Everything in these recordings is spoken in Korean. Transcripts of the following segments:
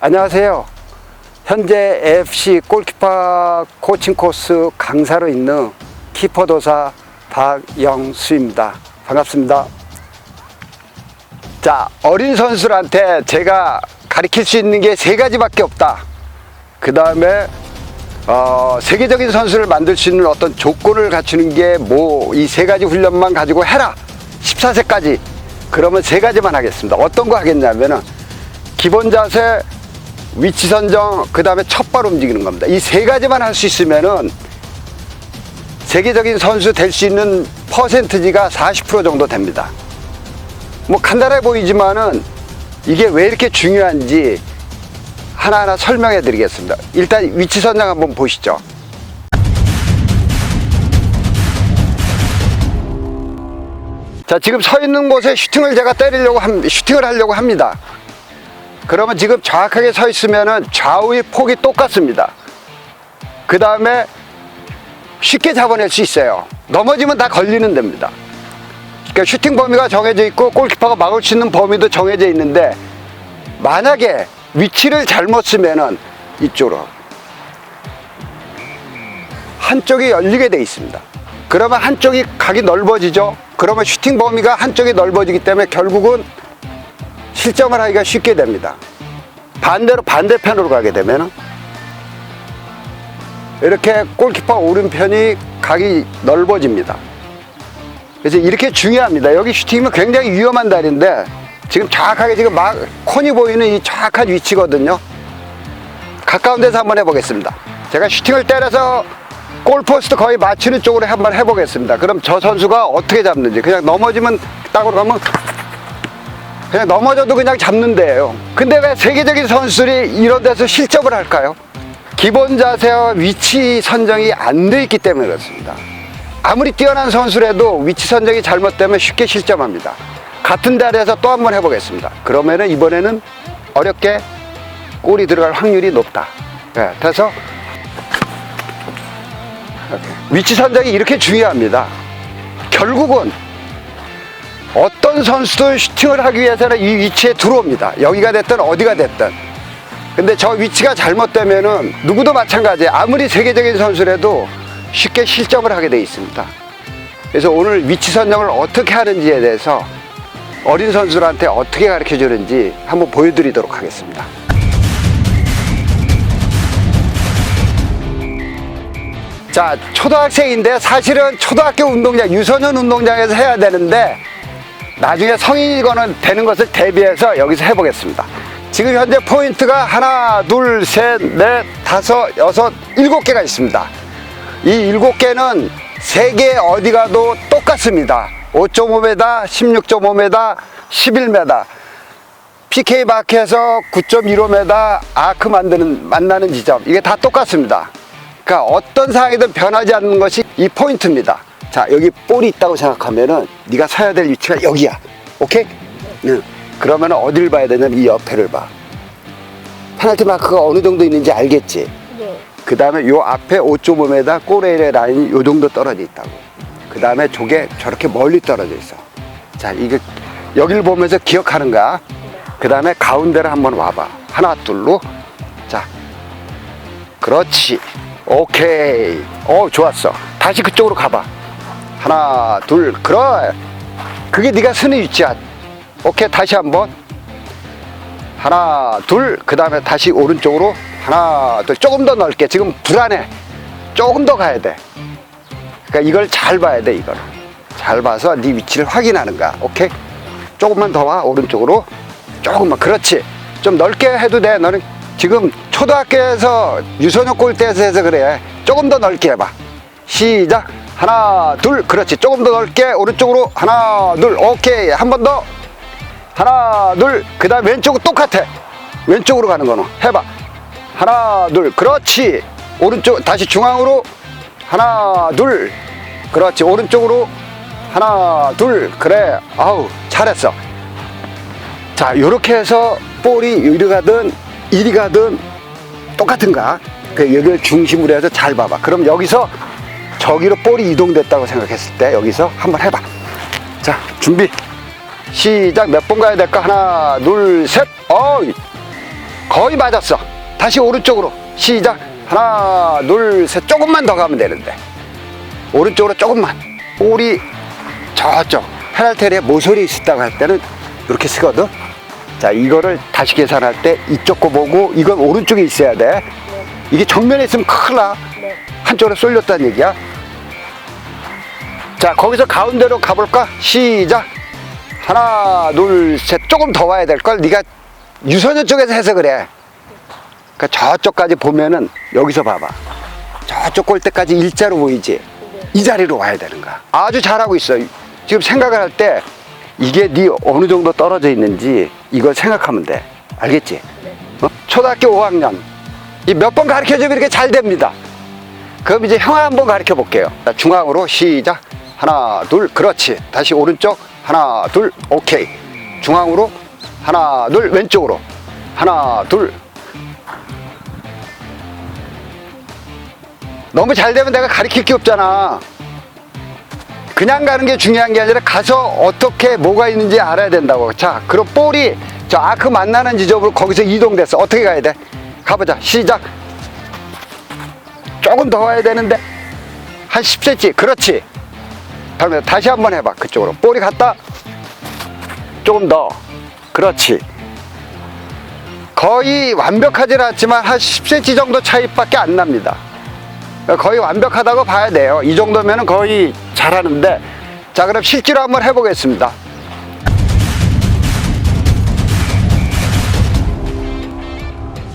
안녕하세요. 현재 FC 골키퍼 코칭 코스 강사로 있는 키퍼 도사 박영수입니다. 반갑습니다. 자, 어린 선수들한테 제가 가르칠 수 있는 게 세 가지밖에 없다. 그 다음에 어, 세계적인 선수를 만들 수 있는 어떤 조건을 갖추는 게 뭐 이 세 가지 훈련만 가지고 해라. 14세까지. 그러면 세 가지만 하겠습니다. 어떤 거 하겠냐면은 기본 자세, 위치 선정, 그 다음에 첫발 움직이는 겁니다. 이 세 가지만 할 수 있으면은 세계적인 선수 될 수 있는 퍼센트지가 40% 정도 됩니다. 뭐 간단해 보이지만은 이게 왜 이렇게 중요한지 하나하나 설명해 드리겠습니다. 일단 위치 선정 한번 보시죠. 자, 지금 서 있는 곳에 슈팅을 제가 때리려고 함, 슈팅을 하려고 합니다. 그러면 지금 정확하게 서 있으면은 좌우의 폭이 똑같습니다. 그 다음에 쉽게 잡아낼 수 있어요. 넘어지면 다 걸리는 데입니다. 그러니까 슈팅 범위가 정해져 있고 골키퍼가 막을 수 있는 범위도 정해져 있는데 만약에 위치를 잘못 쓰면은 이쪽으로 한쪽이 열리게 돼 있습니다. 그러면 한쪽이 각이 넓어지죠. 그러면 슈팅 범위가 한쪽이 넓어지기 때문에 결국은 실점을 하기가 쉽게 됩니다. 반대로 반대편으로 가게 되면 이렇게 골키퍼 오른편이 각이 넓어집니다. 그래서 이렇게 중요합니다. 여기 슈팅이면 굉장히 위험한 다리인데 지금 정확하게 지금 막 콘이 보이는 이 정확한 위치거든요. 가까운 데서 한번 해보겠습니다. 제가 슈팅을 때려서 골포스트 거의 맞추는 쪽으로 한번 해보겠습니다. 그럼 저 선수가 어떻게 잡는지 그냥 넘어지면 딱으로 가면 그냥 넘어져도 그냥 잡는 데예요. 근데 왜 세계적인 선수들이 이런 데서 실점을 할까요? 기본 자세와 위치 선정이 안 돼 있기 때문에 그렇습니다. 아무리 뛰어난 선수라도 위치 선정이 잘못되면 쉽게 실점합니다. 같은 자리에서 또 한 번 해보겠습니다. 그러면은 이번에는 어렵게 골이 들어갈 확률이 높다. 예, 그래서 위치 선정이 이렇게 중요합니다. 결국은 어떤 선수도 슈팅을 하기 위해서는 이 위치에 들어옵니다. 여기가 됐든 어디가 됐든. 근데 저 위치가 잘못되면은 누구도 마찬가지예요. 아무리 세계적인 선수라도 쉽게 실점을 하게 돼 있습니다. 그래서 오늘 위치 선정을 어떻게 하는지에 대해서 어린 선수들한테 어떻게 가르쳐 주는지 한번 보여드리도록 하겠습니다. 자, 초등학생인데 사실은 초등학교 운동장, 유소년 운동장에서 해야 되는데 나중에 성인이거나 되는 것을 대비해서 여기서 해보겠습니다. 지금 현재 포인트가 하나, 둘, 셋, 넷, 다섯, 여섯, 일곱 개가 있습니다. 이 일곱 개는 세계 어디 가도 똑같습니다. 5.5m, 16.5m, 11m. PK 마크에서 9.15m 아크 만드는 만나는 지점 이게 다 똑같습니다. 그러니까 어떤 상황이든 변하지 않는 것이 이 포인트입니다. 자 여기 볼이 있다고 생각하면은 네가 서야 될 위치가 여기야. 오케이? 응. 그러면 어디를 봐야 되냐면 이 옆에를 봐. 페널티 마크가 어느 정도 있는지 알겠지? 네. 그 다음에 요 앞에 5.5m 꼬레일의 라인이 요 정도 떨어져 있다고. 그 다음에 저게 저렇게 멀리 떨어져 있어. 자, 이게 여기를 보면서 기억하는 거야. 그 다음에 가운데를 한번 와봐. 하나, 둘로. 자, 그렇지. 오케이. 어, 좋았어. 다시 그쪽으로 가봐. 하나, 둘, 그래. 그게 네가 쓰는 위치야. 오케이, 다시 한번. 하나, 둘, 그 다음에 다시 오른쪽으로 하나, 둘, 조금 더 넓게. 지금 불안해. 조금 더 가야 돼. 그러니까 이걸 잘 봐야 돼, 이걸. 잘 봐서 네 위치를 확인하는 거야. 오케이? 조금만 더 와, 오른쪽으로. 조금만. 그렇지. 좀 넓게 해도 돼. 너는 지금 초등학교에서 유소년 골대에서 해서 그래. 조금 더 넓게 해봐. 시작. 하나, 둘. 그렇지. 조금 더 넓게. 오른쪽으로. 하나, 둘. 오케이. 한 번 더. 하나 둘그 다음 왼쪽은 똑같아 왼쪽으로 가는 거는 해봐 하나 둘 그렇지 오른쪽 다시 중앙으로 하나 둘 그렇지 오른쪽으로 하나 둘 그래 아우 잘했어 자 요렇게 해서 볼이 이리 가든 이리 가든 똑같은 거야 그 여기를 중심으로 해서 잘 봐봐 그럼 여기서 저기로 볼이 이동됐다고 생각했을 때 여기서 한번 해봐 자 준비 시작 몇 번 가야 될까? 하나, 둘, 셋. 어, 거의 맞았어. 다시 오른쪽으로. 시작. 하나, 둘, 셋. 조금만 더 가면 되는데. 오른쪽으로 조금만. 볼이 저쪽 페널테리에 모서리 있었다고 할 때는 이렇게 쓰거든. 자, 이거를 다시 계산할 때 이쪽 거 보고 이건 오른쪽에 있어야 돼. 이게 정면에 있으면 큰일 나. 한쪽으로 쏠렸다는 얘기야. 자, 거기서 가운데로 가볼까? 시작. 하나, 둘, 셋. 조금 더 와야 될 걸. 네가 유선전 쪽에서 해석을 해. 그러니까 저쪽까지 보면은 여기서 봐봐. 저쪽 골 때까지 일자로 보이지. 이 자리로 와야 되는 거야. 아주 잘하고 있어. 지금 생각을 할 때 이게 네 어느 정도 떨어져 있는지 이걸 생각하면 돼. 알겠지? 어? 초등학교 5학년. 이 몇 번 가르쳐 주면 이렇게 잘 됩니다. 그럼 이제 형 한번 가르쳐 볼게요. 자, 중앙으로 시작. 하나, 둘, 그렇지. 다시 오른쪽. 하나, 둘, 오케이. 중앙으로. 하나, 둘, 왼쪽으로. 하나, 둘. 너무 잘 되면 내가 가르칠 게 없잖아. 그냥 가는 게 중요한 게 아니라 가서 어떻게 뭐가 있는지 알아야 된다고. 자, 그럼 볼이 저 아크 만나는 지점으로 거기서 이동됐어. 어떻게 가야 돼? 가보자. 시작. 조금 더 와야 되는데 한 10cm 그렇지 그러면 다시 한번 해봐 그쪽으로. 볼이 갔다? 조금 더. 그렇지. 거의 완벽하진 않지만 한 10cm 정도 차이밖에 안 납니다. 거의 완벽하다고 봐야 돼요. 이 정도면 거의 잘하는데. 자 그럼 실제로 한번 해보겠습니다.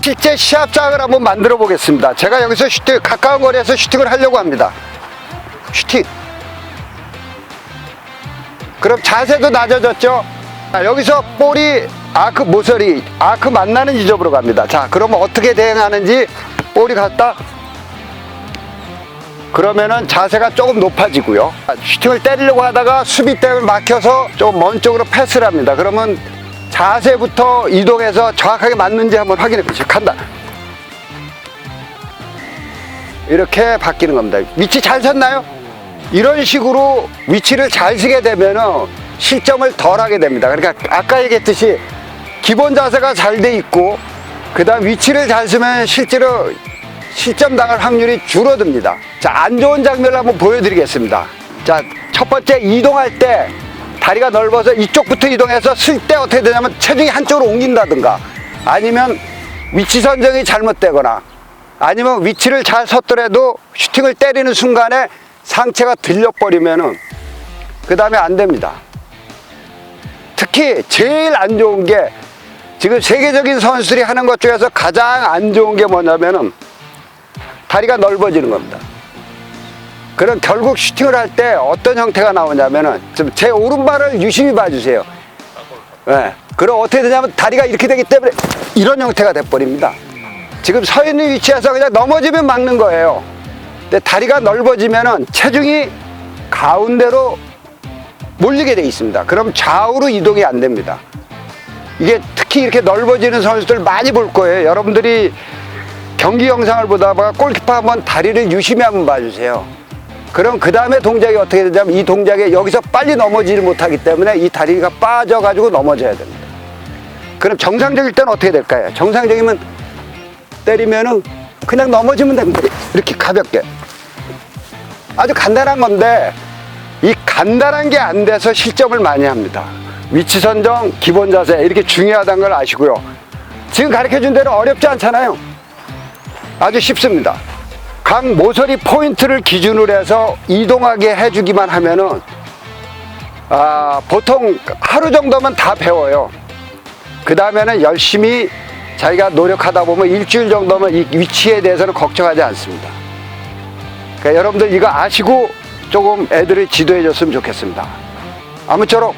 실제 시합장을 한번 만들어 보겠습니다. 제가 여기서 슈팅, 가까운 거리에서 슈팅을 하려고 합니다. 슈팅. 그럼 자세도 낮아졌죠? 자, 여기서 볼이 아크 모서리, 아크 만나는 지점으로 갑니다. 자, 그러면 어떻게 대응하는지 볼이 갔다. 그러면은 자세가 조금 높아지고요. 슈팅을 때리려고 하다가 수비 때문에 막혀서 좀 먼 쪽으로 패스를 합니다. 그러면 자세부터 이동해서 정확하게 맞는지 한번 확인해 보시죠. 간다. 이렇게 바뀌는 겁니다. 위치 잘 섰나요? 이런 식으로 위치를 잘 쓰게 되면은 실점을 덜 하게 됩니다. 그러니까 아까 얘기했듯이 기본 자세가 잘 돼 있고 그 다음 위치를 잘 쓰면 실제로 실점 당할 확률이 줄어듭니다. 자, 안 좋은 장면을 한번 보여드리겠습니다. 자, 첫 번째 이동할 때 다리가 넓어서 이쪽부터 이동해서 쓸 때 어떻게 되냐면 체중이 한쪽으로 옮긴다든가 아니면 위치 선정이 잘못되거나 아니면 위치를 잘 섰더라도 슈팅을 때리는 순간에 상체가 들려버리면은 그 다음에 안 됩니다. 특히 제일 안 좋은 게 지금 세계적인 선수들이 하는 것 중에서 가장 안 좋은 게 뭐냐면은 다리가 넓어지는 겁니다. 그럼 결국 슈팅을 할 때 어떤 형태가 나오냐면은 좀 제 오른발을 유심히 봐주세요. 예. 그럼 어떻게 되냐면 다리가 이렇게 되기 때문에 이런 형태가 돼버립니다. 지금 서 있는 위치에서 그냥 넘어지면 막는 거예요. 다리가 넓어지면은 체중이 가운데로 몰리게 돼 있습니다. 그럼 좌우로 이동이 안 됩니다. 이게 특히 이렇게 넓어지는 선수들 많이 볼 거예요. 여러분들이 경기 영상을 보다가 골키퍼 한번 다리를 유심히 한번 봐주세요. 그럼 그 다음에 동작이 어떻게 되냐면 이 동작에 여기서 빨리 넘어지지 못하기 때문에 이 다리가 빠져가지고 넘어져야 됩니다. 그럼 정상적일 때는 어떻게 될까요? 정상적이면 때리면은 그냥 넘어지면 됩니다. 이렇게 가볍게. 아주 간단한 건데 이 간단한 게 안 돼서 실점을 많이 합니다. 위치 선정, 기본 자세 이렇게 중요하다는 걸 아시고요. 지금 가르쳐 준 대로 어렵지 않잖아요. 아주 쉽습니다. 각 모서리 포인트를 기준으로 해서 이동하게 해주기만 하면은 아, 보통 하루 정도면 다 배워요. 그 다음에는 열심히 자기가 노력하다 보면 일주일 정도면 이 위치에 대해서는 걱정하지 않습니다. 그러니까 여러분들 이거 아시고 조금 애들을 지도해 줬으면 좋겠습니다. 아무쪼록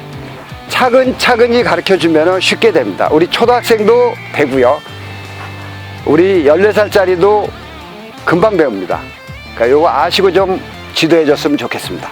차근차근히 가르쳐 주면 쉽게 됩니다. 우리 초등학생도 되고요. 우리 14살짜리도 금방 배웁니다. 그러니까 요거 아시고 좀 지도해 줬으면 좋겠습니다.